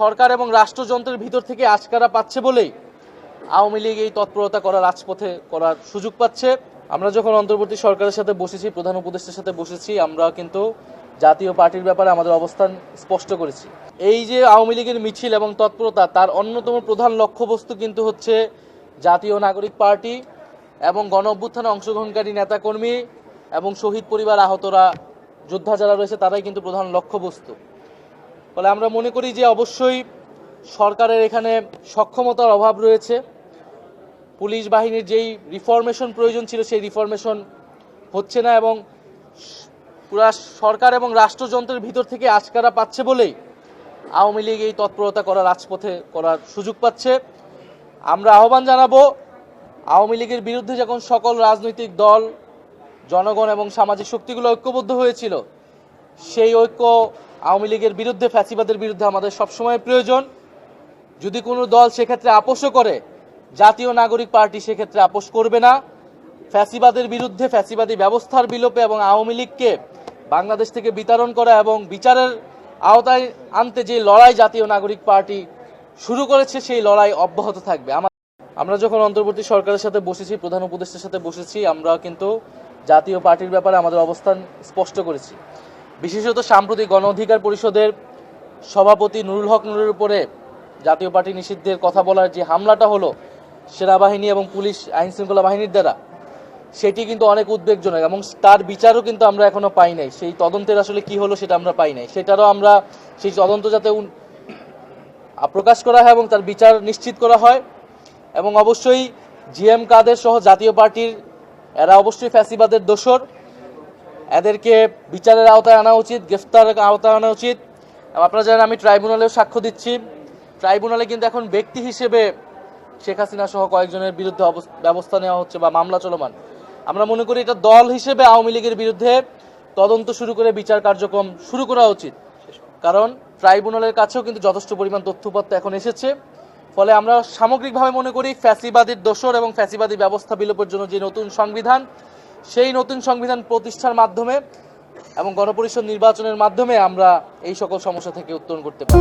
সরকার এবং রাষ্ট্রযন্ত্রের ভিতর থেকে আজকারা পাচ্ছে বলেই আওয়ামী লীগ এই তৎপরতা করা রাজপথে করার সুযোগ পাচ্ছে। আমরা যখন অন্তর্বর্তী সরকারের সাথে বসেছি, প্রধান উপদেষ্টার সাথে বসেছি, আমরা কিন্তু জাতীয় পার্টির ব্যাপারে আমাদের অবস্থান স্পষ্ট করেছি। এই যে আওয়ামী লীগের মিছিল এবং তৎপরতা, তার অন্যতম প্রধান লক্ষ্যবস্তু কিন্তু হচ্ছে জাতীয় নাগরিক পার্টি এবং গণ অভ্যুত্থানে অংশগ্রহণকারী নেতাকর্মী এবং শহীদ পরিবার আহতরা, যোদ্ধা যারা রয়েছে, তারাই কিন্তু প্রধান লক্ষ্যবস্তু। ফলে আমরা মনে করি যে অবশ্যই সরকারের এখানে সক্ষমতার অভাব রয়েছে। পুলিশ বাহিনীর যেই রিফরমেশন প্রয়োজন ছিল, সেই রিফরমেশন হচ্ছে না এবং পুরা সরকার এবং রাষ্ট্রযন্ত্রের ভিতর থেকে আজকারা পাচ্ছে বলেই আওয়ামী লীগ এই তৎপরতা করা, রাজপথে করার সুযোগ পাচ্ছে। আমরা আহ্বান জানাব, আওয়ামী লীগের বিরুদ্ধে যখন সকল রাজনৈতিক দল, জনগণ এবং সামাজিক শক্তিগুলো ঐক্যবদ্ধ হয়েছিল সেই ঐক্য আওয়ামী লীগের বিরুদ্ধে, ফ্যাসিবাদের বিরুদ্ধে আমাদের সবসময় প্রয়োজন। যদি কোনো দল সেক্ষেত্রে আপোষও করে, জাতীয় নাগরিক পার্টি সেক্ষেত্রে আপোষ করবে না। ফ্যাসিবাদের বিরুদ্ধে, ফ্যাসিবাদী ব্যবস্থার বিলোপে এবং আওয়ামী লীগকে বাংলাদেশ থেকে বিতরণ করা এবং বিচারের আওতায় আনতে যে লড়াই জাতীয় নাগরিক পার্টি শুরু করেছে, সেই লড়াই অব্যাহত থাকবে। আমার যখন অন্তর্বর্তী সরকারের সাথে বসেছি, প্রধান উপদেষ্টার সাথে বসেছি, আমরা কিন্তু জাতীয় পার্টির ব্যাপারে আমাদের অবস্থান স্পষ্ট করেছি। বিশেষত সাম্প্রতিক গণ অধিকার পরিষদের সভাপতি নুরুল হক নুরের উপরে জাতীয় পার্টি নিষিদ্ধের কথা বলার যে হামলাটা হলো সেনাবাহিনী এবং পুলিশ আইন শৃঙ্খলা বাহিনীর দ্বারা, সেটি কিন্তু অনেক উদ্বেগজনক এবং তার বিচারও কিন্তু আমরা এখনও পাই নাই। সেই তদন্তের আসলে কি হলো সেটা আমরা পাই নাই। সেটারও আমরা সেই তদন্ত যাতে প্রকাশ করা হয় এবং তার বিচার নিশ্চিত করা হয় এবং অবশ্যই জিএম কাদের সহ জাতীয় পার্টির, এরা অবশ্যই ফ্যাসিবাদের দোসর এদেরকে বিচারের আওতায় আনা উচিত, গ্রেফতারের আওতায় আনা উচিত। আপনারা জানেন, আমি ট্রাইব্যুনালেও সাক্ষ্য দিচ্ছি। ট্রাইব্যুনালে কিন্তু এখন ব্যক্তি হিসেবে শেখ হাসিনা সহ কয়েকজনের বিরুদ্ধে ব্যবস্থা নেওয়া হচ্ছে বা মামলা চলমান। আমরা মনে করি এটা দল হিসেবে আওয়ামী লীগের বিরুদ্ধে তদন্ত শুরু করে বিচার কার্যক্রম শুরু করা উচিত। কারণ ট্রাইব্যুনালের কাছেও কিন্তু যথেষ্ট পরিমাণ তথ্যপত্র এখন এসেছে। ফলে আমরা সামগ্রিকভাবে মনে করি, ফ্যাসিবাদীর দোসর এবং ফ্যাসিবাদী ব্যবস্থা বিলোপের জন্য যে নতুন সংবিধান সেই নতুন সংবিধান প্রতিষ্ঠার মাধ্যমে এবং গণপরিষদ নির্বাচনের মাধ্যমে আমরা এই সকল সমস্যা থেকে উত্তরণ করতে পারি।